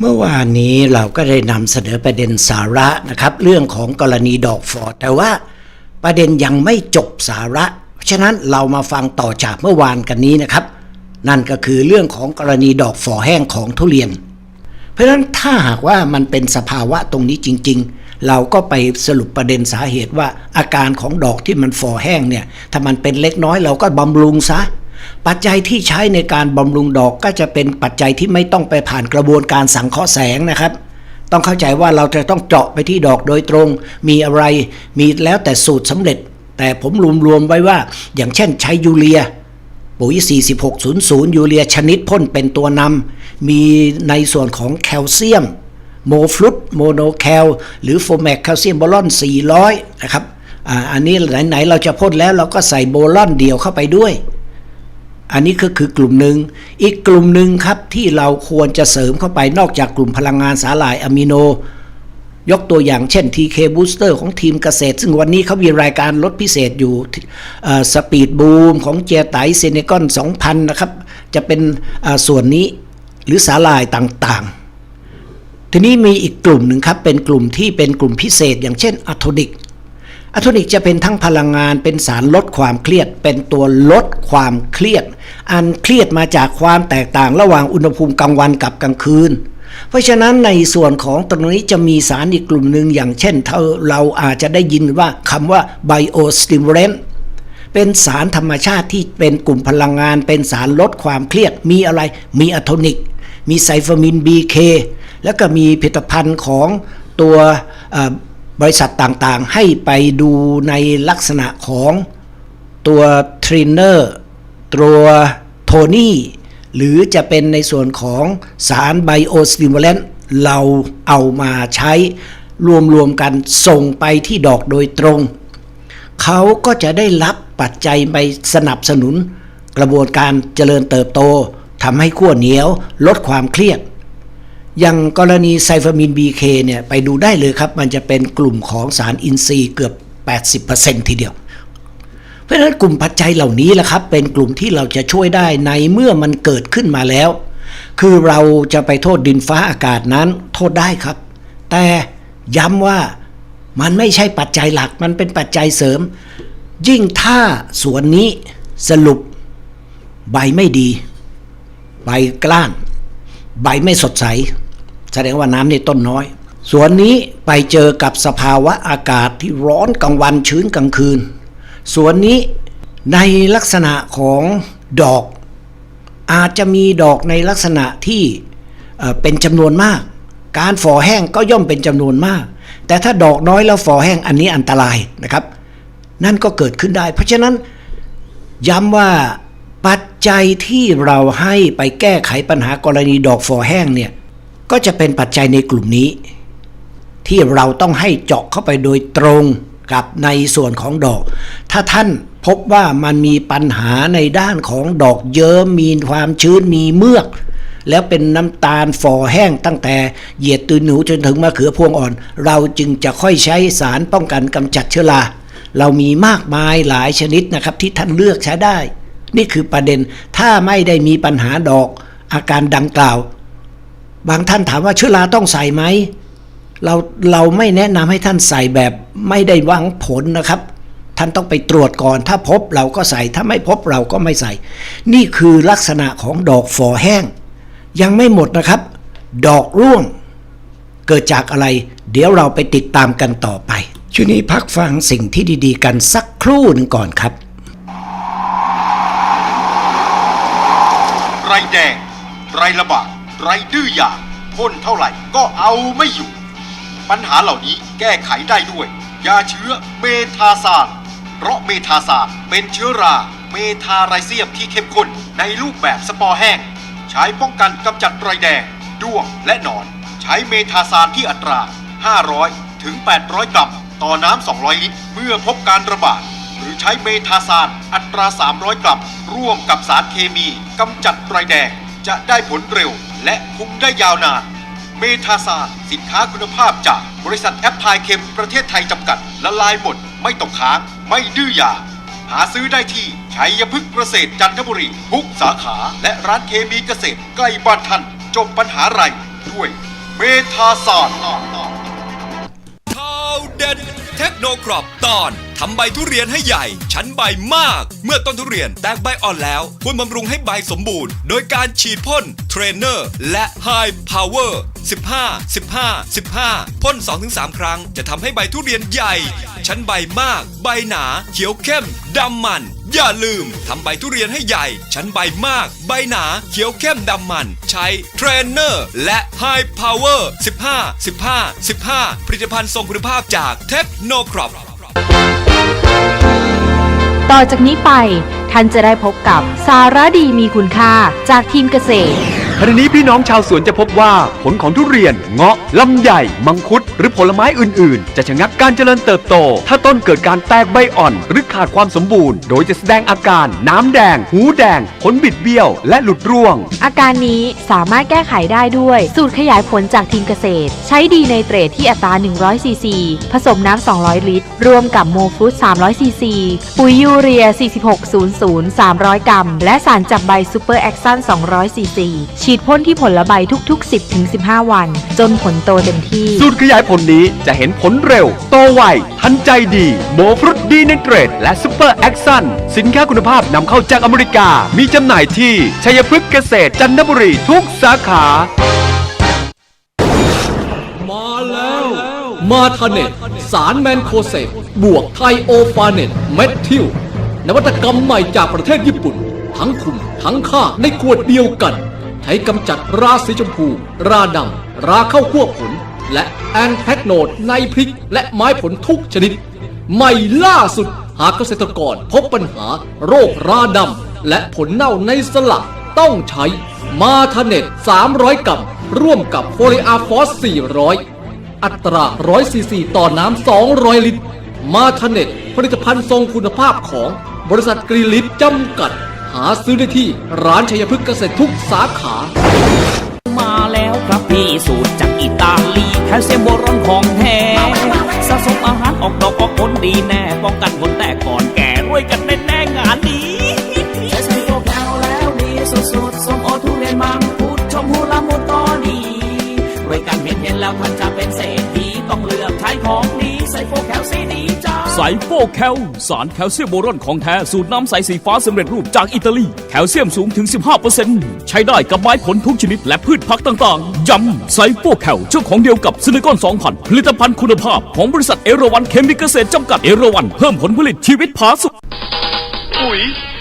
เมื่อวานนี้เราก็ได้นำเสนอประเด็นสาระนะครับ เรื่องของกรณีดอกฟอร์ดแต่ว่าประเด็นยังไม่จบสาระ เพราะฉะนั้นเรามาฟังต่อจากเมื่อวานกันนี้นะครับ นั่นก็คือเรื่องของกรณีดอกฟอแห้งของทุเรียน เพราะฉะนั้นถ้าหากว่ามันเป็นสภาวะตรงนี้จริง ๆ เราก็ไปสรุปประเด็นสาเหตุว่าอาการของดอกที่มันฟอแห้งเนี่ยถ้ามันเป็นเล็กน้อยเราก็บำรุงซะ ปัจจัยที่ใช้ในการบำรุงดอกก็จะเป็นปัจจัยที่ไม่ต้องไปผ่านกระบวนการสังเคราะห์แสงนะครับ ต้องเข้าใจว่าเราจะต้องเจาะไปที่ดอกโดยตรง มีอะไรมีแล้วแต่สูตรสำเร็จ แต่ผมรวมๆไว้ว่า อย่างเช่นใช้ยูเรียปุ๋ย 4600 ยูเรียชนิดพ่นเป็นตัวนำ มีในส่วนของแคลเซียม โมฟลุตโมโนแคล หรือโฟแมกแคลเซียมโบลอน 400 นะครับอ่าอันนี้ไหน ๆ เราจะพ่นแล้วเราก็ใส่โบลอนเดียวเข้าไปด้วย อันนี้ก็คือกลุ่มหนึ่ง อีกกลุ่มหนึ่งครับที่เราควรจะเสริมเข้าไปนอกจากกลุ่มพลังงานสาหร่ายอะมิโน ยกตัวอย่างเช่น TK Booster ของทีมเกษตร ซึ่งวันนี้เขามีรายการลดพิเศษอยู่สปีดบูมของเจียไตเซเนกอน 2,000 นะครับ จะเป็นส่วนนี้หรือสาหร่ายต่างๆ ทีนี้มีอีกกลุ่มหนึ่งครับ เป็นกลุ่มที่เป็นกลุ่มพิเศษ อย่างเช่นอะโทนิก อะโทนิกจะเป็นทั้งพลังงานเป็นสารลดความเครียด เป็นตัวลดความเครียด อันเครียดมาจากความแตกต่างระหว่างอุณหภูมิกลางวันกับกลางคืน เพราะฉะนั้นในส่วนของตรงนี้จะมีสารอีกกลุ่มหนึ่งอย่างเช่นเราอาจจะได้ยินว่าคำว่า biostimulant เป็นสารธรรมชาติที่เป็นกลุ่มพลังงาน เป็นสารลดความเครียด มีอะไร มีอะโทนิก มีไซฟามิน BK แล้วก็มีผลิตภัณฑ์ของตัว บริษัทต่างๆ ให้ไปดูในลักษณะของตัวเทรนเนอร์ตัวโทนี่หรือจะเป็นในส่วนของสารไบโอสติมูลเลนเราเอามาใช้รวมๆกันส่งไปที่ดอกโดยตรง เขาก็จะได้รับปัจจัยไปสนับสนุน กระบวนการเจริญเติบโตทำให้ขั้วเหนียวลดความเครียด อย่างกรณีไซฟามิน BK เนี่ยไปดูได้เลยครับ มันจะเป็นกลุ่มของสารอินทรีย์เกือบ 80%ทีเดียว เพราะฉะนั้นกลุ่มปัจจัยเหล่านี้แหละครับ เป็นกลุ่มที่เราจะช่วยได้ในเมื่อมันเกิดขึ้นมาแล้ว คือเราจะไปโทษดินฟ้าอากาศนั้นโทษได้ครับ แต่ย้ำว่ามันไม่ใช่ปัจจัยหลักมันเป็นปัจจัยเสริม ยิ่งถ้าสวนนี้สรุปใบไม่ดี ใบกล้าน ใบไม่สดใส แสดงว่าน้ำในต้นน้อย สวนนี้ไปเจอกับสภาวะอากาศที่ร้อนกลางวันชื้นกลางคืน สวนนี้ในลักษณะของดอก อาจจะมีดอกในลักษณะที่เป็นจำนวนมาก การฝ่อแห้งก็ย่อมเป็นจำนวนมาก แต่ถ้าดอกน้อยแล้วฝ่อแห้งอันนี้อันตรายนะครับ นั่นก็เกิดขึ้นได้ เพราะฉะนั้นย้ำว่าปัจจัยที่เราให้ไปแก้ไขปัญหากรณีดอกฟอแห้งเนี่ย ก็จะเป็นปัจจัยในกลุ่มนี้ ที่เราต้องให้เจาะเข้าไปโดยตรงกับในส่วนของดอก ถ้าท่านพบว่ามันมีปัญหาในด้านของดอกเยิ้มมีความชื้นมีเมือก แล้วเป็นน้ำตาลฝ่อแห้งตั้งแต่เหยียดตืนหนูจนถึงมะเขือพวงอ่อน เราจึงจะค่อยใช้สารป้องกันกำจัดเชื้อราเรามีมากมายหลายชนิดนะครับที่ท่านเลือกใช้ได้ นี่คือประเด็นถ้าไม่ได้มีปัญหาดอกอาการดังกล่าว บางท่านถามว่าเชื้อราต้องใส่ไหมเราเราไม่แนะนำให้ท่านใส่แบบไม่ได้หวังผลนะครับ ท่านต้องไปตรวจก่อน ถ้าพบเราก็ใส่ถ้าไม่พบเราก็ไม่ใส่ นี่คือลักษณะของดอกฝอแห้ง ยังไม่หมดนะครับ ดอกร่วง เกิดจากอะไร เดี๋ยวเราไปติดตามกันต่อไปช่วงนี้พักฟังสิ่งที่ดีๆ กันสักครู่หนึ่งก่อนครับ ไรแดง ไรระบาด ไรดื้อยาพ่นเท่าไหร่ก็เอาไม่อยู่ ปัญหาเหล่านี้แก้ไขได้ด้วย ยาเชื้อเมทาซานเพราะเมทาซานเป็นเชื้อราเมทาไรเซียมที่เข้มข้นในรูปแบบสปอร์แห้ง ใช้ป้องกันกำจัดไรแดง ด้วงและหนอน ใช้เมทาซานที่อัตรา 500 ถึง 800 กรัมต่อน้ำ 200 ลิตร เมื่อพบการระบาด หรือใช้เมทาซานอัตรา 300 กรัมร่วมกับสารเคมีกำจัดไรแดง จะได้ผลเร็ว และคุมได้ยาวนาน เมทาซาสินค้าคุณภาพจากบริษัทแอปพลายเคมประเทศไทยจำกัด ละลายหมด ไม่ตกค้าง ไม่ดื้อยา หาซื้อได้ที่ชัยพฤกษ์เกษตรจันทบุรี ทุกสาขาและร้านเคมีเกษตรใกล้บ้านท่าน จบปัญหาไรด้วย เมทาศาสตร์ข่าวเด็ด เทคโนครอปตอนทำใบทุเรียนให้ใหญ่ ชั้นใบมาก เมื่อต้นทุเรียนแตกใบอ่อนแล้วควรบำรุงให้ใบสมบูรณ์ โดยการฉีดพ่นเทรนเนอร์และไฮพาวเวอร์15 15 15 พ่น 2-3 ครั้ง จะทำให้ใบทุเรียนใหญ่ ชั้นใบมาก ใบหนา เขียวเข้มดำมัน อย่าลืมทำใบทุเรียนให้ใหญ่ ชั้นใบมาก ใบหนาเขียวเข้มดำมัน ใช้เทรนเนอร์และ High Power 15 15 15 ผลิตภัณฑ์ทรงคุณภาพจากเทคโนครอปต่อจากนี้ไป ท่านจะได้พบกับสาระดีมีคุณค่าจากทีมเกษตร ขณะนี้พี่น้องชาวสวนจะพบว่าผลของทุเรียน เงาะ ลำไย มังคุด หรือผลไม้อื่น ๆ จะชะงักการเจริญเติบโต ถ้าต้นเกิดการแตกใบอ่อน หรือขาดความสมบูรณ์ โดยจะแสดงอาการ น้ำแดง หูแดง ผลบิดเบี้ยว และหลุดร่วง อาการนี้สามารถแก้ไขได้ด้วย สูตรขยายผลจากทีมเกษตร ใช้ดีในเตรดที่อัตรา 100 ซีซี ผสมน้ำ 200 ลิตร รวมกับโมฟรุต300 ซีซี ปุ๋ยยูเรีย 4600 300 กรัม และสารจับใบซูเปอร์แอคซัน200 ซีซีฉีดพ่นที่ผลใบทุก ๆ 10-15 วัน จนผลโตเต็มที่ สูตรขยายผลนี้จะเห็นผลเร็ว โตไว ทันใจดี โมฟรุตดีในเตรด และซูเปอร์แอคซันสินค้าคุณภาพนำเข้าจากอเมริกา มีจำหน่ายที่ ชัยพฤกษ์เกษตรจันทบุรีทุกสาขา มาแล้ว มาทาเน็ตสารแมนโคเซตบวกไทโอฟาเน็ตเมทิลนวัตกรรมใหม่จากประเทศญี่ปุ่น ทั้งคุมทั้งฆ่าในขวดเดียวกันใช้กำจัดราสีชมพู ราดำราเข้าควบผล และแอนแทกโนดในพริก และไม้ผลทุกชนิด ใหม่ล่าสุดหากเกษตรกรพบปัญหา โรคราดำและผลเน่าในสลักต้องใช้มาทาเน็ต300 กรัม ร่วมกับโฟลิอาฟอส 400 อัตรา 100 ซีซี ต่อน้ำ 200 ลิตร มาทาเน็ตผลิตภัณฑ์ทรงคุณภาพของบริษัทกรีลิตจำกัด หาซื้อได้ที่ร้านชัยพฤกษ์เกษตรทุกสาขา มาแล้วครับพี่สูตรจากอิตาลีแคลเซียมโบรอนของแท้สะสมอาหารออกดอกออกผลดีแน่ป้องกันผลแตกก่อนแก่รวยกันแน่แน่งานนี้ใช้ไซโตแคลแล้วดีสุดๆสมโอทุเรียนมังคุดชมพูละมุดก็ดีรวยกันเห็นเห็นแล้วท่านจะเป็นเศรษฐี องเลือกใช้ของดีไซโตแคลซีดีจ้าไซโฟแคลสารแคลเซียมโบรอนของแท้ สูตรน้ำใสสีฟ้าสำเร็จรูปจากอิตาลี แคลเซียมสูงถึง 15%ใช้ได้กับไม้ผลทุกชนิดและพืชผักต่างๆ ย้ำไซโฟแคลเจ้าของเดียวกับซิลิคอน2,000 ผลิตภัณฑ์คุณภาพของบริษัทเอราวันเคมีเกษตรจำกัดเอราวันเพิ่มผลผลิตชีวิตผาสุกปุ๋ย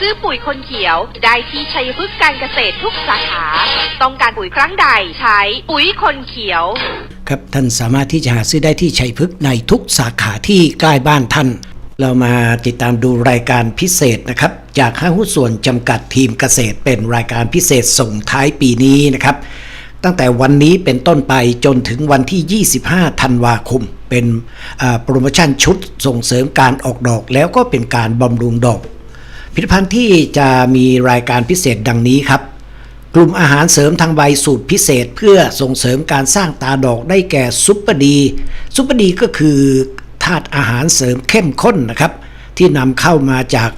ซื้อปุ๋ยคนเขียว ได้ที่ชัยพฤกษ์การเกษตรทุกสาขา ต้องการปุ๋ยครั้งใดใช้ปุ๋ยคนเขียว ครับท่านสามารถที่จะหาซื้อได้ที่ชัยพฤกษ์ในทุกสาขาที่ใกล้บ้านท่าน เรามาติดตามดูรายการพิเศษนะครับ จากห้างหุ้นส่วนจำกัดทีมเกษตร เป็นรายการพิเศษส่งท้ายปีนี้นะครับตั้งแต่วันนี้เป็นต้นไปจนถึงวันที่ 25 ธันวาคม เป็นโปรโมชั่นชุดส่งเสริมการออกดอกแล้วก็เป็นการบำรุงดอก ผลิตภัณฑ์ที่จะมีรายการพิเศษดังนี้ครับ กลุ่มอาหารเสริมทางใบสูตรพิเศษเพื่อส่งเสริมการสร้างตาดอกได้แก่ซุปเปอร์ดีซุปเปอร์ดีก็คือธาตุอาหารเสริมเข้มข้นนะครับ ที่นำเข้ามาจาก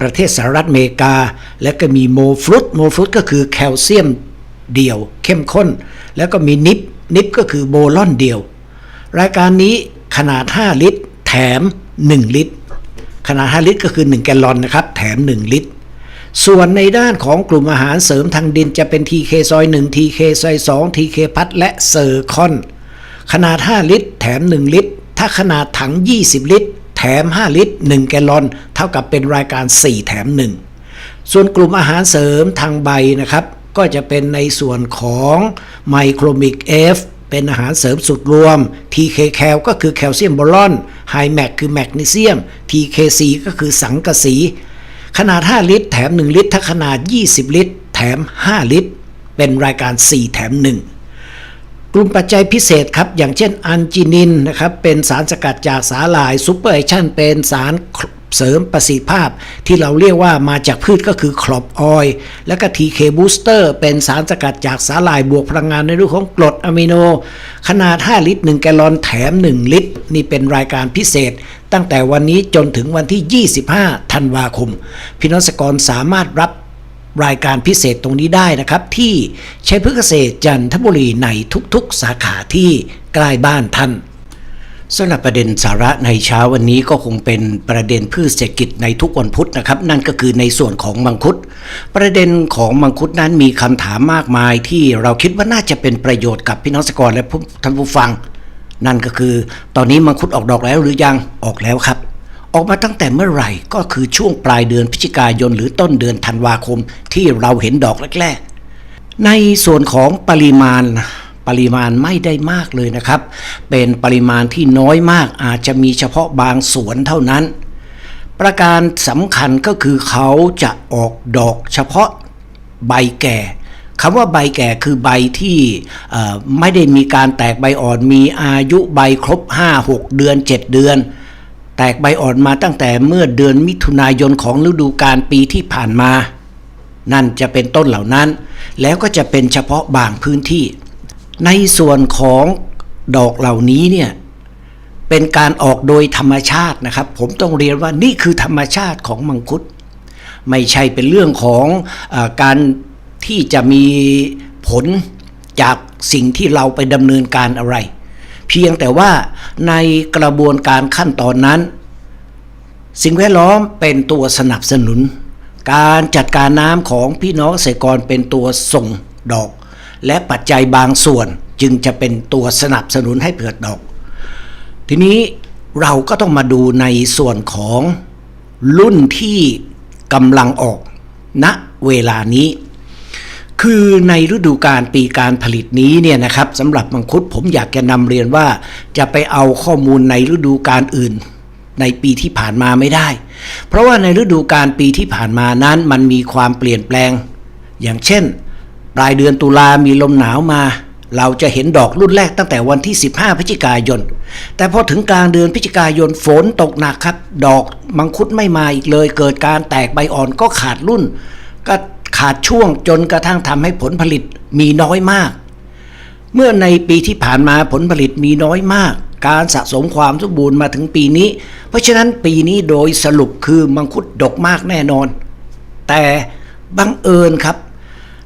ประเทศสหรัฐอเมริกา และก็มีโมฟรุตโมฟรุตก็คือแคลเซียมเดียว เข้มข้น แล้วก็มีนิปนิปก็คือโบลอนเดียว รายการนี้ขนาด 5 ลิตร แถม 1 ลิตร ขนาด 5 ลิตรก็คือ 1 แกลลอนนะครับ แถม 1 ลิตร ส่วนในด้านของกลุ่มอาหารเสริมทางดินจะเป็น TK ซอย1 TK ซอย2 TK พัดและเซอร์คอน ขนาด 5 ลิตร แถม 1 ลิตร ถ้าขนาดถัง 20 ลิตร แถม 5 ลิตร 1 แกลลอน เท่ากับเป็นรายการ 4 แถม 1 ส่วนกลุ่มอาหารเสริมทางใบนะครับ ก็จะเป็นในส่วนของไมโครมิก F เป็นอาหารเสริมสุดรวม TK แคลก็คือแคลเซียมบอรอนไฮแมกคือแมกนีเซียม TKC ก็คือสังกะสี ขนาด 5 ลิตร แถม 1 ลิตร ถ้าขนาด 20 ลิตร แถม 5 ลิตร เป็นรายการ 4 แถม 1 กลุ่มปัจจัยพิเศษครับ อย่างเช่นอันจินินนะครับ เป็นสารสกัดจากสาหร่ายซูเปอร์ไอชั่นเป็นสาร เสริมประสิทธิภาพที่เราเรียกว่ามาจากพืชก็คือครอบออยล์แล้วก็ TK Booster เป็นสารสกัดจากสาหร่ายบวกพลังงานในรูปของกรดอะมิโน ขนาด 5 ลิตร 1 แกลลอนแถม 1 ลิตร นี่เป็นรายการพิเศษ ตั้งแต่วันนี้จนถึงวันที่ 25 ธันวาคมพี่น้องสกรสามารถรับรายการพิเศษตรงนี้ได้นะครับ ที่ใช้พืชเกษตรจันทบุรีในทุกๆสาขาที่ใกล้บ้านท่าน สำหรับประเด็นสาระในเช้าวันนี้ก็คงเป็นประเด็นพืชเศรษฐกิจในทุกวันพุธนะครับ นั่นก็คือในส่วนของมังคุด ประเด็นของมังคุดนั้นมีคำถามมากมายที่เราคิดว่าน่าจะเป็นประโยชน์กับพี่น้องสกรและท่านผู้ฟัง นั่นก็คือ ตอนนี้มังคุดออกดอกแล้วหรือยังออกแล้วครับ ออกมาตั้งแต่เมื่อไหร่ก็คือช่วงปลายเดือนพฤศจิกายนหรือต้นเดือนธันวาคมที่เราเห็นดอกแรกๆในส่วนของปริมาณ ปริมาณไม่ได้มากเลยนะครับ เป็นปริมาณที่น้อยมากอาจจะมีเฉพาะบางสวนเท่านั้น ประการสำคัญก็คือเขาจะออกดอกเฉพาะใบแก่คำว่าใบแก่คือใบที่ไม่ได้มีการแตกใบอ่อนมีอายุใบครบ 5-6 เดือน 7 เดือน แตกใบอ่อนมาตั้งแต่เมื่อเดือนมิถุนายนของฤดูกาลปีที่ผ่านมา นั่นจะเป็นต้นเหล่านั้น แล้วก็จะเป็นเฉพาะบางพื้นที่ ในส่วนของดอกเหล่านี้เนี่ยเป็นการออกโดยธรรมชาตินะครับ ผมต้องเรียนว่านี่คือธรรมชาติของมังคุด ไม่ใช่เป็นเรื่องของอการที่จะมีผลจากสิ่งที่เราไปดำเนินการอะไร เพียงแต่ว่าในกระบวนการขั้นตอนนั้น สิ่งแวดล้อมเป็นตัวสนับสนุน การจัดการน้ำของพี่น้องเกษตรกรเป็นตัวส่งดอก และปัจจัยบางส่วนจึงจะเป็นตัวสนับสนุนให้เกิดดอก ทีนี้เราก็ต้องมาดูในส่วนของรุ่นที่กำลังออกณเวลานี้ คือในฤดูการปีการผลิตนี้เนี่ยนะครับสำหรับมังคุดผมอยากจะนำเรียนว่า จะไปเอาข้อมูลในฤดูการอื่น ในปีที่ผ่านมาไม่ได้ เพราะว่าในฤดูการปีที่ผ่านมานั้นมันมีความเปลี่ยนแปลง อย่างเช่น ปลายเดือนตุลามีลมหนาวมา เราจะเห็นดอกรุ่นแรกตั้งแต่วันที่ 15 พฤศจิกายน แต่พอถึงกลางเดือนพฤศจิกายนฝนตกหนักครับ ดอกมังคุดไม่มาอีกเลย เกิดการแตกใบอ่อนก็ขาดรุ่น ก็ขาดช่วงจนกระทั่งทำให้ผลผลิตมีน้อยมาก เมื่อในปีที่ผ่านมาผลผลิตมีน้อยมาก การสะสมความสมบูรณ์มาถึงปีนี้ เพราะฉะนั้นปีนี้โดยสรุปคือมังคุดดกมากแน่นอน แต่บังเอิญครับ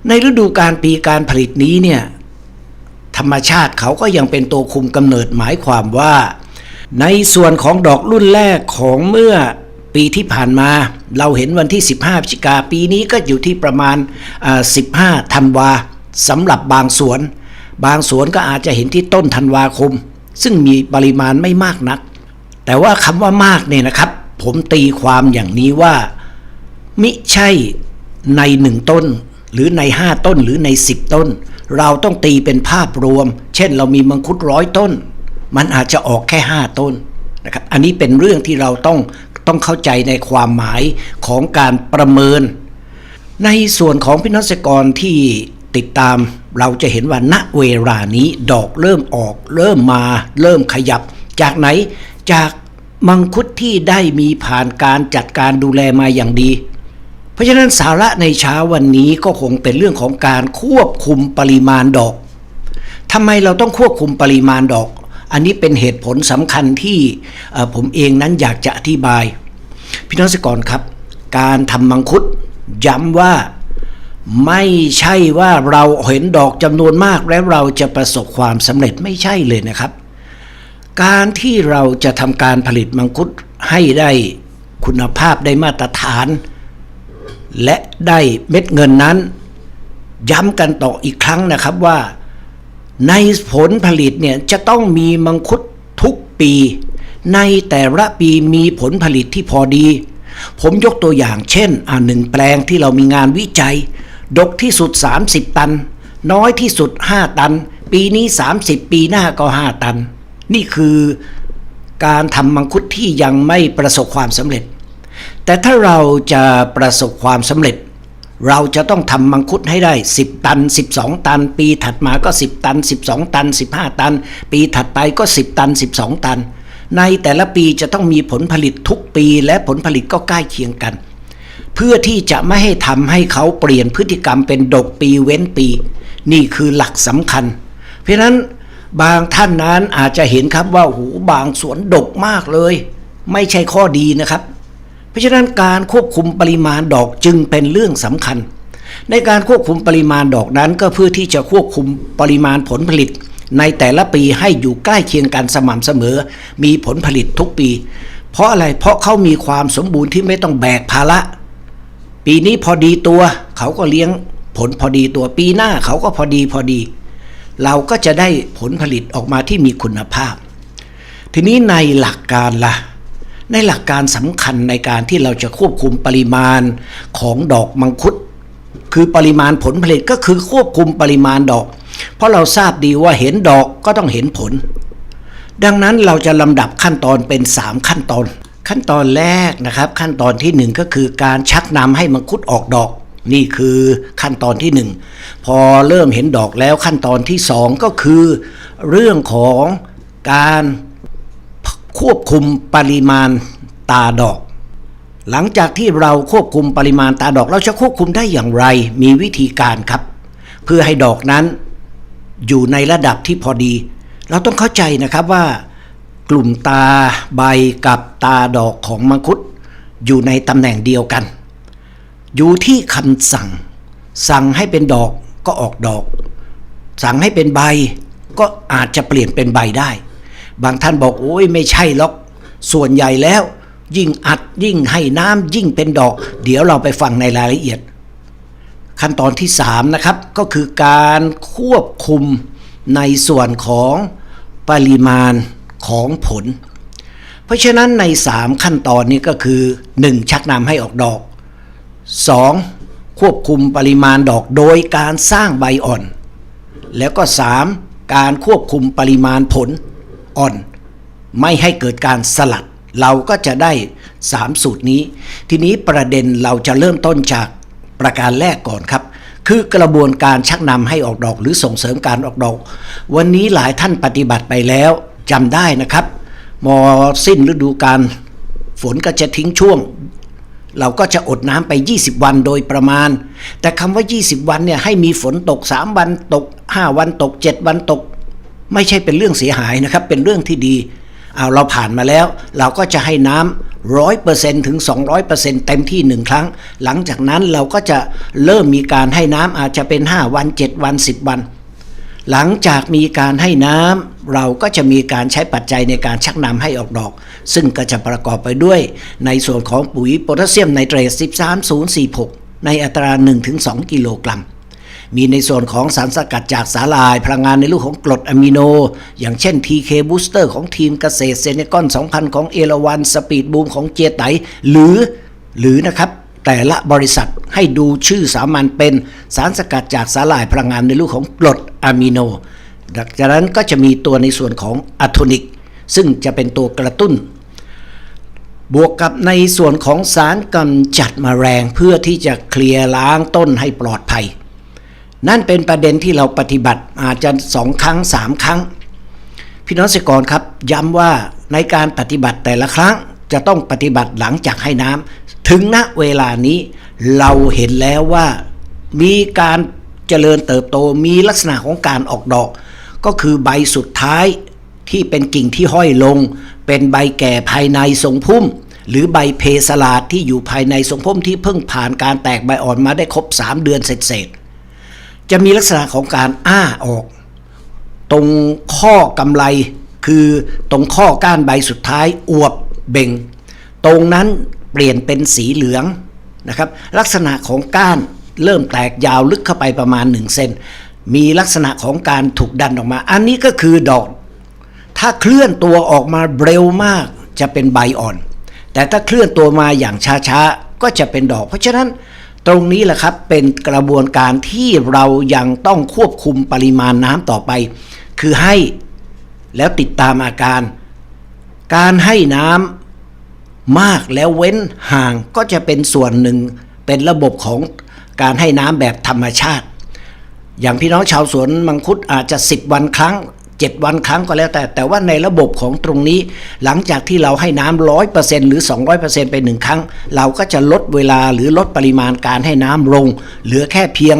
ในฤดูการปีการผลิตนี้เนี่ยธรรมชาติเขาก็ยังเป็นตัวคุมกำเนิดหมายความว่า ในส่วนของดอกรุ่นแรกของเมื่อปีที่ผ่านมา เราเห็นวันที่ 15พฤศจิกาปีนี้ก็อยู่ที่ประมาณ 15ธันวาสำหรับบางสวน บางสวนก็อาจจะเห็นที่ต้นธันวาคม ซึ่งมีปริมาณไม่มากนัก แต่ว่าคำว่ามากเนี่ยนะครับ ผมตีความอย่างนี้ว่า มิใช่ในหนึ่งต้น หรือในห้าต้นหรือในสิบต้น เราต้องตีเป็นภาพรวม เช่นเรามีมังคุดร้อยต้น มันอาจจะออกแค่ห้าต้นนะครับอันนี้เป็นเรื่องที่เราต้องต้องเข้าใจในความหมายของการประเมิน ในส่วนของพี่น้องเกษกรที่ติดตามเราจะเห็นว่าณเวลานี้ดอกเริ่มออก เริ่มมา เริ่มขยับ จากไหนจากมังคุดที่ได้มีผ่านการจัดการดูแลมาอย่างดี เพราะฉะนั้นสาระในเช้าวันนี้ก็คงเป็นเรื่องของการควบคุมปริมาณดอกทำไมเราต้องควบคุมปริมาณดอก อันนี้เป็นเหตุผลสำคัญที่ผมเองนั้นอยากจะอธิบาย พี่น้องเกษตรกรครับ การทำมังคุดย้ำว่าไม่ใช่ว่าเราเห็นดอกจำนวนมากแล้วเราจะประสบความสำเร็จไม่ใช่เลยนะครับ การที่เราจะทำการผลิตมังคุดให้ได้คุณภาพได้มาตรฐาน และได้เม็ดเงินนั้น ย้ำกันต่ออีกครั้งนะครับว่า ในผลผลิตเนี่ยจะต้องมีมังคุดทุกปี ในแต่ละปีมีผลผลิตที่พอดี ผมยกตัวอย่างเช่นอ่าหนึ่งแปลงที่เรามีงานวิจัย ดกที่สุด 30 ตัน น้อยที่สุด 5 ตัน ปีนี้ 30 ปีหน้าก็ 5 ตัน นี่คือการทำมังคุดที่ยังไม่ประสบความสำเร็จ แต่ถ้าเราจะประสบความสำเร็จ เราจะต้องทำมังคุดให้ได้ 10 ตัน 12 ตัน ปีถัดมาก็ 10 ตัน 12 ตัน 15 ตัน ปีถัดไปก็ 10 ตัน 12 ตัน ในแต่ละปีจะต้องมีผลผลิตทุกปีและผลผลิตก็ใกล้เคียงกัน เพื่อที่จะไม่ให้ทำให้เขาเปลี่ยนพฤติกรรมเป็นดกปีเว้นปี นี่คือหลักสำคัญ เพราะฉะนั้นบางท่านนั้นอาจจะเห็นครับว่าหูบางสวนดกมากเลย ไม่ใช่ข้อดีนะครับ เพราะฉะนั้นการควบคุมปริมาณดอกจึงเป็นเรื่องสำคัญ ในการควบคุมปริมาณดอกนั้นก็เพื่อที่จะควบคุมปริมาณผลผลิต ในแต่ละปีให้อยู่ใกล้เคียงกันสม่ำเสมอ มีผลผลิตทุกปี เพราะอะไรเพราะเขามีความสมบูรณ์ที่ไม่ต้องแบกภาระ ปีนี้พอดีตัว เขาก็เลี้ยงผลพอดีตัวปีหน้าเขาก็พอดีพอดี เราก็จะได้ผลผลิตออกมาที่มีคุณภาพ ทีนี้ในหลักการละ่ะ ในหลักการสำคัญในการที่เราจะควบคุมปริมาณของดอกมังคุด คือปริมาณผลผลิตก็คือควบคุมปริมาณดอก เพราะเราทราบดีว่าเห็นดอกก็ต้องเห็นผล ดังนั้นเราจะลำดับขั้นตอนเป็น 3 ขั้นตอน ขั้นตอนแรกนะครับ ขั้นตอนที่ 1 ก็คือการชักนำให้มังคุดออกดอก นี่คือขั้นตอนที่ 1 พอเริ่มเห็นดอกแล้วขั้นตอนที่ 2 ก็คือ เรื่องของการ ควบคุมปริมาณตาดอก หลังจากที่เราควบคุมปริมาณตาดอก เราจะควบคุมได้อย่างไร มีวิธีการครับ เพื่อให้ดอกนั้น อยู่ในระดับที่พอดี เราต้องเข้าใจนะครับว่ากลุ่มตาใบกับตาดอกของมังคุด อยู่ในตำแหน่งเดียวกัน อยู่ที่คำสั่ง สั่งให้เป็นดอกก็ออกดอก สั่งให้เป็นใบก็อาจจะเปลี่ยนเป็นใบได้ บางท่านบอกโอ้ยไม่ใช่หรอก ส่วนใหญ่แล้ว ยิ่งอัดยิ่งให้น้ำยิ่งเป็นดอก เดี๋ยวเราไปฟังในรายละเอียด ขั้นตอนที่3นะครับก็คือการควบคุมในส่วนของปริมาณของผล เพราะฉะนั้นใน 3 ขั้นตอนนี้ก็คือ 1. ชักนำให้ออกดอก 2. ควบคุมปริมาณดอกโดยการสร้างใบอ่อน แล้วก็ 3. การควบคุมปริมาณผล อ่อน ไม่ให้เกิดการสลัด เราก็จะได้ 3 สูตรนี้ ทีนี้ประเด็นเราจะเริ่มต้นจากประการแรกก่อนครับ คือกระบวนการชักนำให้ออกดอกหรือส่งเสริมการออกดอก วันนี้หลายท่านปฏิบัติไปแล้วจำได้นะครับมอสิ้นฤดูการฝนก็จะทิ้งช่วง เราก็จะอดน้ำไป 20 วันโดยประมาณ แต่คำว่า 20 วันเนี่ยให้มีฝนตก 3 วันตก 5 วันตก 7 วันตก ไม่ใช่เป็นเรื่องเสียหายนะครับ เป็นเรื่องที่ดีเอาเราผ่านมาแล้ว เราก็จะให้น้ำร้อยเปอร์เซ็นถึง 200%เต็มที่หนึ่งครั้ง หลังจากนั้นเราก็จะเริ่มมีการให้น้ำอาจจะเป็น 5 วัน 7 วัน 10 วัน หลังจากมีการให้น้ำเราก็จะมีการใช้ปัจจัยในการชักนำให้ออกดอก ซึ่งก็จะประกอบไปด้วย ในส่วนของปุ๋ยโพแทสเซียมไนเตรต 13046 ในอัตรา 1-2 กิโลกรัม มีในส่วนของสารสกัดจากสาลาย พลังงานในรูปของกรดอะมิโน อย่างเช่น TK Booster ของทีมเกษตรเซเนกอน 2000 ของเอราวันสปีดบูมของเจไตหรือหรือนะครับแต่ละบริษัทให้ดูชื่อสามัญเป็นสารสกัดจากสาหร่ายพลังงานในรูปของกรดอะมิโนจากนั้นก็จะมีตัวในส่วนของอะโทนิก ซึ่งจะเป็นตัวกระตุ้น บวกกับในส่วนของสารกำจัดมแมลงเพื่อที่จะเคลียร์ล้างต้นให้ปลอดภัย นั่นเป็นประเด็นที่เราปฏิบัติอาจจะสองครั้งสามครั้ง พี่น้องเกษตรกรครับ ย้ำว่าในการปฏิบัติแต่ละครั้งจะต้องปฏิบัติหลังจากให้น้ำถึงณเวลานี้เราเห็นแล้วว่ามีการเจริญเติบโตมีลักษณะของการออกดอก ก็คือใบสุดท้ายที่เป็นกิ่งที่ห้อยลง เป็นใบแก่ภายในทรงพุ่ม หรือใบเพสลาดที่อยู่ภายในทรงพุ่มที่เพิ่งผ่านการแตกใบอ่อนมาได้ครบ 3 เดือนเสร็จๆ จะมีลักษณะของการอ้าออก ตรงข้อกำไลคือตรงข้อก้านใบสุดท้ายอวบเบ่ง ตรงนั้นเปลี่ยนเป็นสีเหลืองนะครับ ลักษณะของก้านเริ่มแตกยาวลึกเข้าไปประมาณ1เซนมีลักษณะของการถูกดันออกมา อันนี้ก็คือดอก ถ้าเคลื่อนตัวออกมาเร็วมากจะเป็นใบอ่อน แต่ถ้าเคลื่อนตัวมาอย่างช้าๆก็จะเป็นดอก เพราะฉะนั้น ตรงนี้แหละครับเป็นกระบวนการที่เรายังต้องควบคุมปริมาณน้ำต่อไป คือให้แล้วติดตามอาการ การให้น้ำมากแล้วเว้นห่างก็จะเป็นส่วนหนึ่ง เป็นระบบของการให้น้ำแบบธรรมชาติ อย่างพี่น้องชาวสวนมังคุดอาจจะ 10 วันครั้ง 7 วันครั้งก็แล้วแต่ แต่ว่าในระบบของตรงนี้ หลังจากที่เราให้น้ำร้อยเปอร์เซ็นต์หรือ 200%ไปหนึ่งครั้ง เราก็จะลดเวลาหรือลดปริมาณการให้น้ำลง เหลือแค่เพียง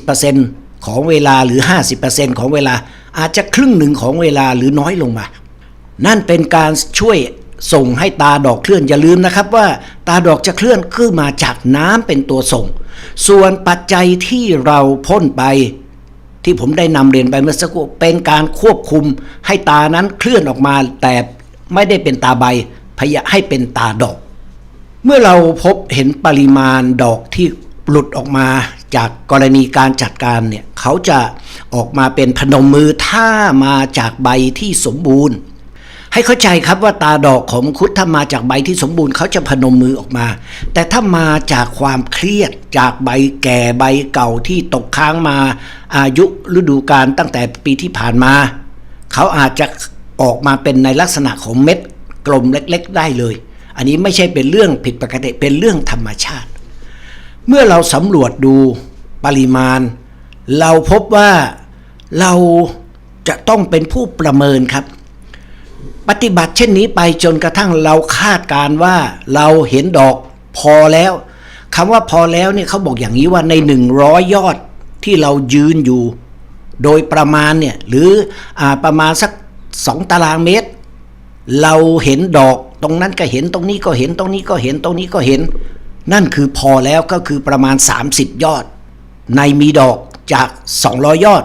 30%ของเวลาหรือ 50%ของเวลา อาจจะครึ่งหนึ่งของเวลาหรือน้อยลงมา นั่นเป็นการช่วยส่งให้ตาดอกเคลื่อนอย่าลืมนะครับว่า ตาดอกจะเคลื่อนขึ้นมาจากน้ำเป็นตัวส่ง ส่วนปัจจัยที่เราพ่นไป ที่ผมได้นำเรียนไปเมื่อสักครู่เป็นการควบคุมให้ตานั้นเคลื่อนออกมา แต่ไม่ได้เป็นตาใบพยายามให้เป็นตาดอก เมื่อเราพบเห็นปริมาณดอกที่หลุดออกมาจากกรณีการจัดการเนี่ยเขาจะออกมาเป็นพนมมือถ้ามาจากใบที่สมบูรณ์ ให้เข้าใจครับว่าตาดอกของคุดถ้ามาจากใบที่สมบูรณ์เขาจะพนมมือออกมา แต่ถ้ามาจากความเครียดจากใบแก่ใบเก่าที่ตกค้างมา อายุฤดูกาลตั้งแต่ปีที่ผ่านมา เขาอาจจะออกมาเป็นในลักษณะของเม็ดกลมเล็กๆ ได้เลย อันนี้ไม่ใช่เป็นเรื่องผิดปกติเป็นเรื่องธรรมชาติ เมื่อเราสำรวจดูปริมาณ เราพบว่าเราจะต้องเป็นผู้ประเมินครับ ปฏิบัติเช่นนี้ไปจนกระทั่งเราคาดการว่าเราเห็นดอกพอแล้วคำว่าพอแล้วเนี่ยเขาบอกอย่างนี้ว่าใน 100 ยอดที่เรายืนอยู่ โดยประมาณเนี่ยหรืออประมาณสัก 2 ตารางเมตร เราเห็นดอกตรงนั้นก็เห็นตรงนี้ก็เห็นตรงนี้ก็เห็นตรงนี้ก็เห็น นั่นคือพอแล้วก็คือประมาณ 30 ยอด ในมีดอกจาก 200 ยอด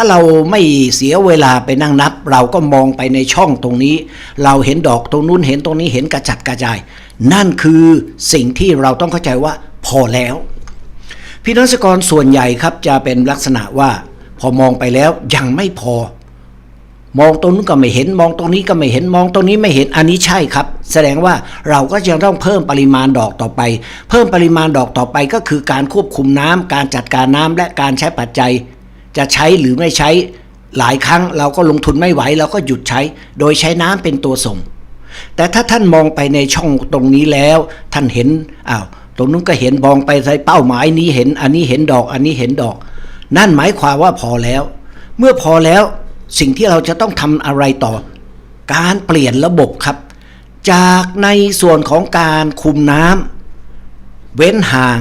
ถ้าเราไม่เสียเวลาไปนั่งนับ เราก็มองไปในช่องตรงนี้ เราเห็นดอกตรงนู้นเห็นตรงนี้เห็นกระจัดกระจาย นั่นคือสิ่งที่เราต้องเข้าใจว่าพอแล้ว พี่น้องเกษตรกรส่วนใหญ่ครับจะเป็นลักษณะว่าพอมองไปแล้วยังไม่พอ มองตรงนู้นก็ไม่เห็นมองตรงนี้ก็ไม่เห็นมองตรงนี้ไม่เห็นอันนี้ใช่ครับ แสดงว่าเราก็ยังต้องเพิ่มปริมาณดอกต่อไป เพิ่มปริมาณดอกต่อไปก็คือการควบคุมน้ำการจัดการน้ำและการใช้ปัจจัย จะใช้หรือไม่ใช้หลายครั้งเราก็ลงทุนไม่ไหวเราก็หยุดใช้ โดยใช้น้ำเป็นตัวส่ง แต่ถ้าท่านมองไปในช่องตรงนี้แล้ว ท่านเห็นอ้าวตรงนู้นก็เห็นมองไปใส่เป้าหมายนี้เห็น อันนี้เห็นดอก อันนี้เห็นดอก นั่นหมายความว่าพอแล้ว เมื่อพอแล้วสิ่งที่เราจะต้องทำอะไรต่อ การเปลี่ยนระบบครับ จากในส่วนของการคุมน้ำเว้นห่าง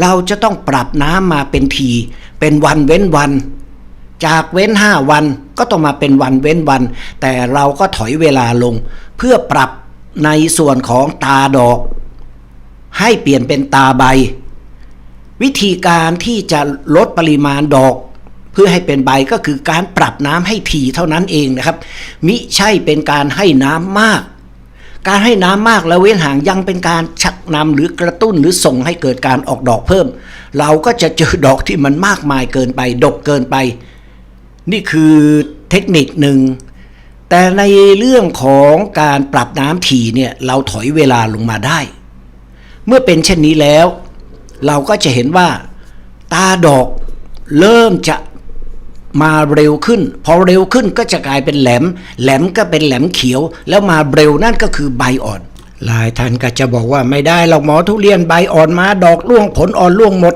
เราจะต้องปรับน้ำมาเป็นที เป็นวันเว้นวัน จากเว้น 5 วันก็ต้องมาเป็นวันเว้นวัน แต่เราก็ถอยเวลาลง เพื่อปรับในส่วนของตาดอก ให้เปลี่ยนเป็นตาใบ วิธีการที่จะลดปริมาณดอก เพื่อให้เป็นใบก็คือการปรับน้ำให้ถี่เท่านั้นเองนะครับ มิใช่เป็นการให้น้ำมาก การให้น้ำมากแล้วเว้นห่างยังเป็นการชักนำหรือกระตุ้นหรือส่งให้เกิดการออกดอกเพิ่ม เราก็จะเจอดอกที่มันมากมายเกินไป ดกเกินไป นี่คือเทคนิคหนึ่ง แต่ในเรื่องของการปรับน้ำถี่เนี่ยเราถอยเวลาลงมาได้ เมื่อเป็นเช่นนี้แล้ว เราก็จะเห็นว่า ตาดอกเริ่มจะมาเร็วขึ้น พอเร็วขึ้นก็จะกลายเป็นแหลม แหลมก็เป็นแหลมเขียว แล้วมาเร็วนั่นก็คือใบอ่อน หลายท่านก็จะบอกว่าไม่ได้หรอกหมอทุเรียนใบอ่อนมา ดอกร่วงผลอ่อนร่วงหมด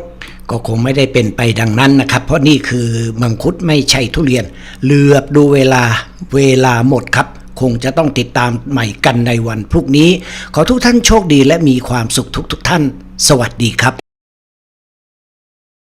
ก็คงไม่ได้เป็นไปดังนั้นนะครับ เพราะนี่คือมังคุดไม่ใช่ทุเรียน เหลือบดูเวลาเวลาหมดครับ คงจะต้องติดตามใหม่กันในวันพรุ่งนี้ ขอทุกท่านโชคดีและมีความสุขทุกทุกท่าน สวัสดีครับ